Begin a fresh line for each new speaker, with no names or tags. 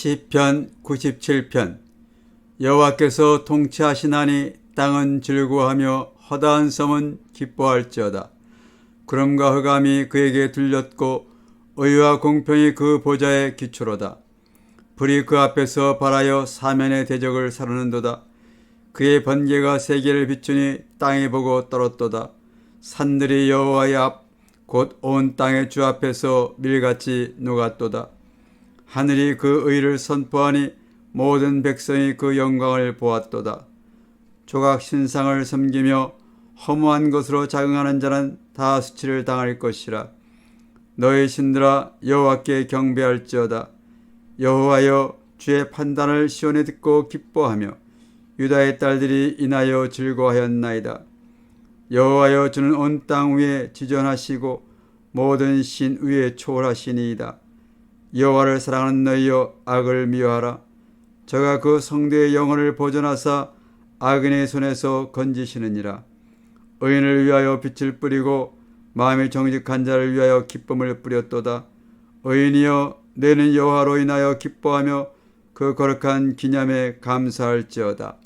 시편 97편 여호와께서 통치하시나니 땅은 즐거워하며 허다한 섬은 기뻐할지어다. 구름과 흑암이 그에게 들렸고 의와 공평이 그 보좌의 기초로다. 불이 그 앞에서 발하여 사면의 대적을 사르는도다. 그의 번개가 세계를 비추니 땅이 보고 떨었도다. 산들이 여호와의 앞 곧 온 땅의 주 앞에서 밀같이 녹았도다. 하늘이 그 의를 선포하니 모든 백성이 그 영광을 보았도다. 조각 신상을 섬기며 허무한 것으로 자긍하는 자는 다 수치를 당할 것이라. 너희 신들아 여호와께 경배할지어다. 여호와여 주의 판단을 시온에 듣고 기뻐하며 유다의 딸들이 인하여 즐거워하였나이다. 여호와여 주는 온 땅 위에 지존하시고 모든 신 위에 초월하시니이다. 여호와를 사랑하는 너희여 악을 미워하라. 저가 그 성도의 영혼을 보존하사 악인의 손에서 건지시느니라. 의인을 위하여 빛을 뿌리고 마음이 정직한 자를 위하여 기쁨을 뿌렸도다. 의인이여 내는 여호와로 인하여 기뻐하며 그 거룩한 기념에 감사할지어다.